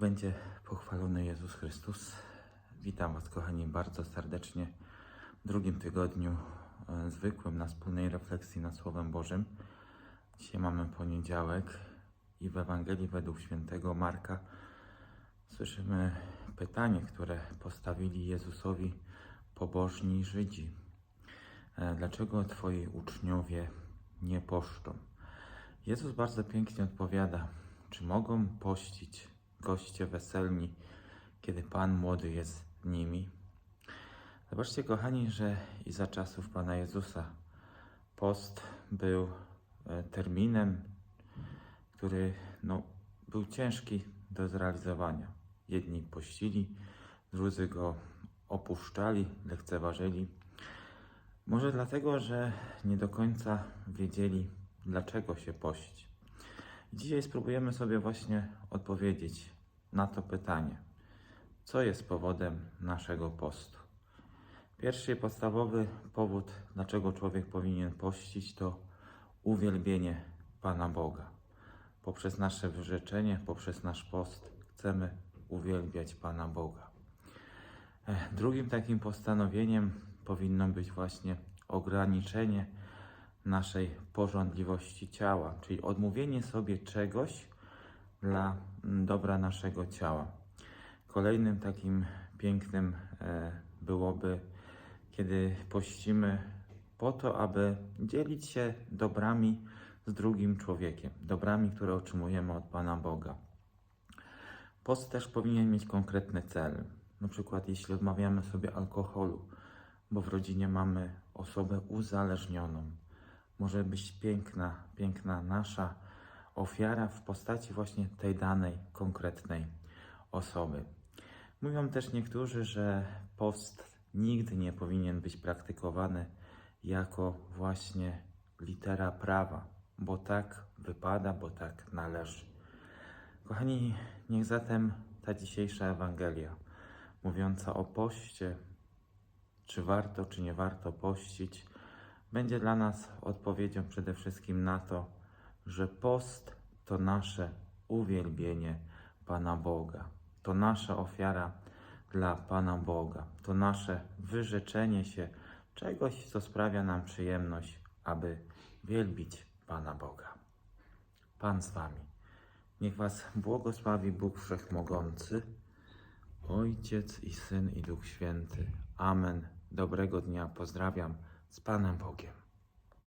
będzie pochwalony Jezus Chrystus. Witam Was, kochani, bardzo serdecznie w drugim tygodniu e, zwykłym na wspólnej refleksji nad Słowem Bożym. Dzisiaj mamy poniedziałek i w Ewangelii według świętego Marka słyszymy pytanie, które postawili Jezusowi pobożni Żydzi. E, Dlaczego Twoi uczniowie nie poszczą? Jezus bardzo pięknie odpowiada, czy mogą pościć goście weselni, kiedy Pan młody jest z nimi? Zobaczcie, kochani, że i za czasów Pana Jezusa post był e, terminem, który no, był ciężki do zrealizowania. Jedni pościli, drudzy go opuszczali, lekceważyli. Może dlatego, że nie do końca wiedzieli, dlaczego się pości. Dzisiaj spróbujemy sobie właśnie odpowiedzieć na to pytanie. Co jest powodem naszego postu? Pierwszy podstawowy powód, dlaczego człowiek powinien pościć, to uwielbienie Pana Boga. Poprzez nasze wyrzeczenie, poprzez nasz post chcemy uwielbiać Pana Boga. Drugim takim postanowieniem powinno być właśnie ograniczenie naszej porządliwości ciała, czyli odmówienie sobie czegoś dla mm, dobra naszego ciała. Kolejnym takim pięknym e, byłoby, kiedy pościmy po to, aby dzielić się dobrami z drugim człowiekiem, dobrami, które otrzymujemy od Pana Boga. Post też powinien mieć konkretny cel. Na przykład, jeśli odmawiamy sobie alkoholu, bo w rodzinie mamy osobę uzależnioną, może być piękna, piękna nasza ofiara w postaci właśnie tej danej, konkretnej osoby. Mówią też niektórzy, że post nigdy nie powinien być praktykowany jako właśnie litera prawa, bo tak wypada, bo tak należy. Kochani, niech zatem ta dzisiejsza Ewangelia, mówiąca o poście, czy warto, czy nie warto pościć, będzie dla nas odpowiedzią przede wszystkim na to, że post to nasze uwielbienie Pana Boga, to nasza ofiara dla Pana Boga, to nasze wyrzeczenie się czegoś, co sprawia nam przyjemność, aby wielbić Pana Boga. Pan z Wami. Niech Was błogosławi Bóg Wszechmogący, Ojciec i Syn i Duch Święty. Amen. Dobrego dnia. Pozdrawiam z Panem Bogiem.